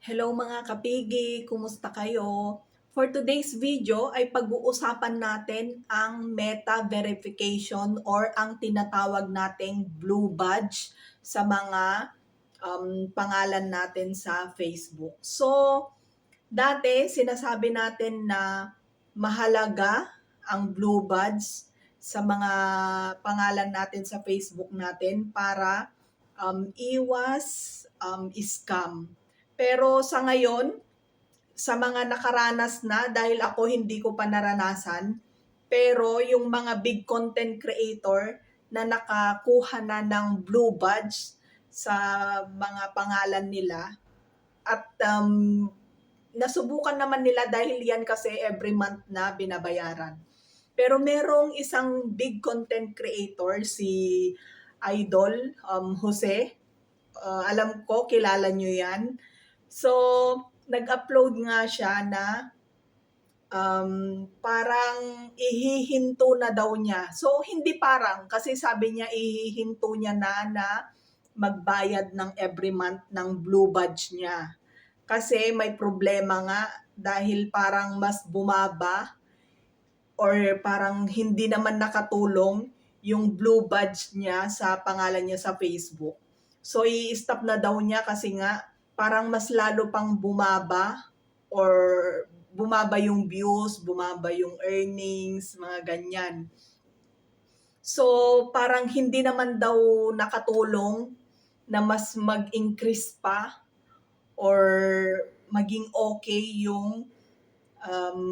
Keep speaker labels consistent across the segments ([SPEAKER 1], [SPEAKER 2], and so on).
[SPEAKER 1] Hello mga kapigi, kumusta kayo? For today's video ay pag-uusapan natin ang meta verification or ang tinatawag nating blue badge sa mga um, pangalan natin sa Facebook. So, dati sinasabi natin na mahalaga ang blue badge sa mga pangalan natin sa Facebook natin para um, iwas um, scam. Pero sa ngayon, sa mga nakaranas na, dahil ako hindi ko pa naranasan, pero yung mga big content creator na nakakuha na ng blue badge sa mga pangalan nila at um, nasubukan naman nila dahil yan kasi every month na binabayaran. Pero merong isang big content creator, si Idol um, Jose. Uh, alam ko, kilala nyo yan. So, nag-upload nga siya na um, parang ihihinto na daw niya. So, hindi parang, kasi sabi niya ihihinto niya na na magbayad ng every month ng blue badge niya. Kasi may problema nga dahil parang mas bumaba or parang hindi naman nakatulong yung blue badge niya sa pangalan niya sa Facebook. So, i-stop na daw niya kasi nga parang mas lalo pang bumaba or bumaba yung views, bumaba yung earnings, mga ganyan. So, parang hindi naman daw nakatulong na mas mag-increase pa or maging okay yung um,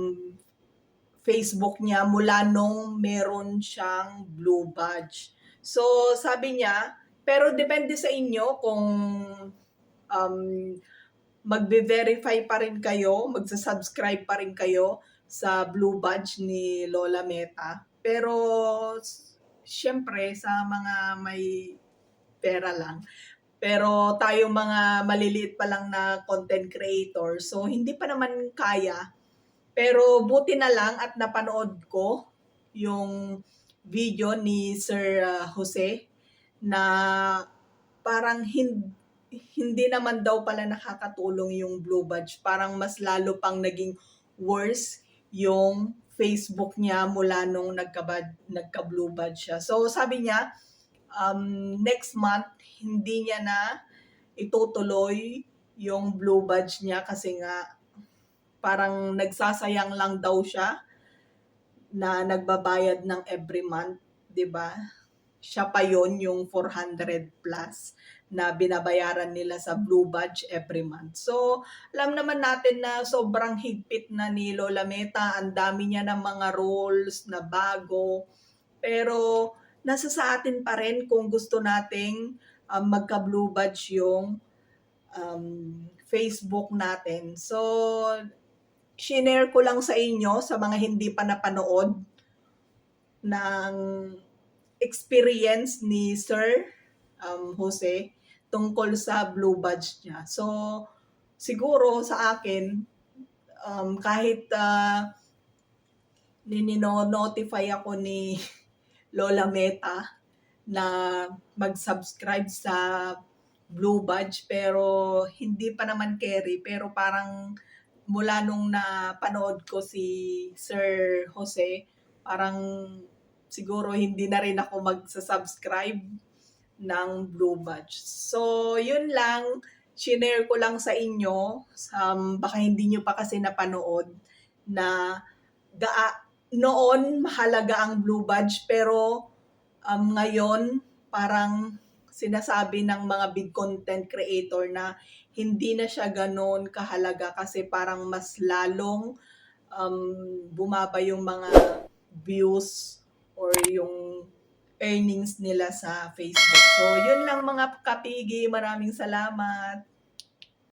[SPEAKER 1] Facebook niya mula nung meron siyang blue badge. So, sabi niya, pero depende sa inyo kung um, magbe-verify pa rin kayo, magsa-subscribe pa rin kayo sa blue badge ni Lola Meta. Pero, syempre, sa mga may pera lang. Pero tayo mga maliliit pa lang na content creator, so hindi pa naman kaya. Pero buti na lang at napanood ko yung video ni Sir uh, Jose na parang hindi hindi naman daw pala nakakatulong yung blue badge. Parang mas lalo pang naging worse yung Facebook niya mula nung nagka, nagka-blue badge siya. So sabi niya, um, next month, hindi niya na itutuloy yung blue badge niya kasi nga parang nagsasayang lang daw siya na nagbabayad ng every month, 'di ba? Siya pa yon yung 400 plus na binabayaran nila sa Blue Badge every month. So, alam naman natin na sobrang higpit na ni Lola Meta, ang dami niya ng mga rules na bago. Pero, nasa sa atin pa rin kung gusto nating um, magka-Blue Badge yung um, Facebook natin. So, shinare ko lang sa inyo, sa mga hindi pa napanood, ng experience ni Sir um, Jose tungkol sa blue badge niya. So, siguro sa akin, um, kahit uh, ninino-notify ako ni Lola Meta na mag-subscribe sa blue badge pero hindi pa naman carry pero parang mula nung napanood ko si Sir Jose parang siguro hindi na rin ako magsa-subscribe ng Blue Badge. So, yun lang. Shinare ko lang sa inyo. Um, baka hindi nyo pa kasi napanood na gaa, noon mahalaga ang Blue Badge pero um, ngayon parang sinasabi ng mga big content creator na hindi na siya ganoon kahalaga kasi parang mas lalong um, bumaba yung mga views or yung earnings nila sa Facebook. So, yun lang mga kapigi. Maraming salamat.